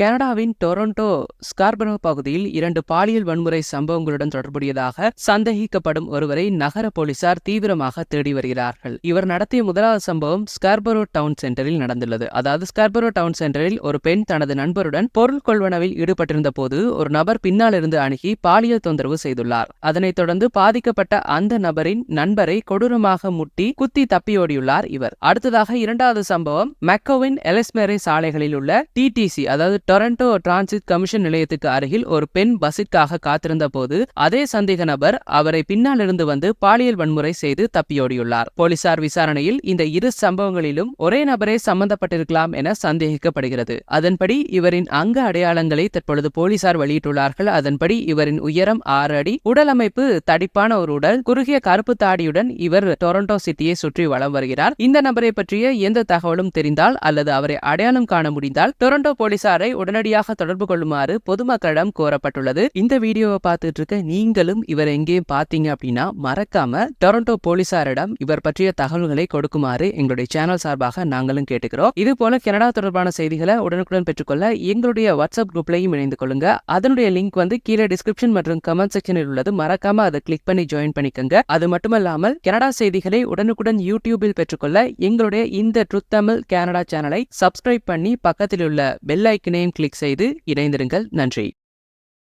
கனடாவின் Toronto Scarborough பகுதியில் இரண்டு பாலியல் வன்முறை சம்பவங்களுடன் தொடர்புடையதாக சந்தேகிக்கப்படும் ஒருவரை நகர போலீசார் தீவிரமாக தேடி வருகிறார்கள். இவர் நடத்திய முதலாவது சம்பவம் ஸ்கார்பரோ டவுன் சென்டரில் நடந்துள்ளது. அதாவது ஸ்கார்பரோ டவுன் சென்டரில் ஒரு பெண் தனது நண்பருடன் பொருள் கொள்வனவில் ஈடுபட்டிருந்த போது ஒரு நபர் பின்னால் இருந்து அணுகி பாலியல் தொந்தரவு செய்துள்ளார். அதனைத் தொடர்ந்து பாதிக்கப்பட்ட அந்த நபரின் நண்பரை கொடூரமாக முட்டி குத்தி தப்பியோடியுள்ளார் இவர். அடுத்ததாக இரண்டாவது சம்பவம் மெக்கோவின் எலஸ்மெரே சாலைகளில் உள்ள டிடிசி அதாவது டொரண்டோ டிரான்சிட் கமிஷன் நிலையத்துக்கு அருகில் ஒரு பெண் பஸ்ஸிற்காக காத்திருந்த போது அதே சந்தேக நபர் அவரை பின்னாலிருந்து வந்து பாலியல் வன்முறை செய்து தப்பியோடியுள்ளார். போலீசார் விசாரணையில் இந்த இரு சம்பவங்களிலும் ஒரே நபரே சம்பந்தப்பட்டிருக்கலாம் என சந்தேகிக்கப்படுகிறது. அதன்படி இவரின் அங்க அடையாளங்களை தற்பொழுது போலீசார் வெளியிட்டுள்ளார்கள். அதன்படி இவரின் உயரம் ஆறு அடி உடல் அமைப்பு தடிப்பான ஒரு உடல் குறுகிய கருப்பு தாடியுடன் இவர் டொரண்டோ சிட்டியை சுற்றி வலம் வருகிறார். இந்த நபரை பற்றிய எந்த தகவலும் தெரிந்தால் அல்லது அவரை அடையாளம் காண முடிந்தால் டொரண்டோ போலீசாரை உடனடியாக தொடர்பு கொள்ளுமாறு பொதுமக்களிடம் கோரப்பட்டுள்ளது. இந்த வீடியோவை பார்த்துட்டு இருக்க நீங்களும் இவர் எங்கேயும் பார்த்தீங்க அப்படின்னா மறக்காம டொரண்டோ போலீசாரிடம் இவர் பற்றிய தகவல்களை கொடுக்குமாறு எங்களுடைய சேனல் சார்பாக நாங்களும் கேட்டுக்கிறோம். இது போல கனடா தொடர்பான செய்திகளை உடனுக்குடன் பெற்றுக்கொள்ள எங்களுடைய வாட்ஸ்அப் குரூப்லையும் இணைந்து கொள்ளுங்க. அதனுடைய லிங்க் வந்து கீழே டிஸ்கிரிப்ஷன் மற்றும் கமெண்ட் செக்ஷனில் உள்ளது. மறக்காம அதை கிளிக் பண்ணி ஜாயின் பண்ணிக்கோங்க. அது மட்டுமல்லாமல் கனடா செய்திகளை உடனுக்குடன் யூடியூபில் பெற்றுக்கொள்ள எங்களுடைய இந்த ட்ருத் தமிழ் கனடா சேனலை சப்ஸ்கிரைப் பண்ணி பக்கத்தில் உள்ள பெல் ஐக்கனையும் கிளிக் செய்து இணைந்திருங்கள். நன்றி.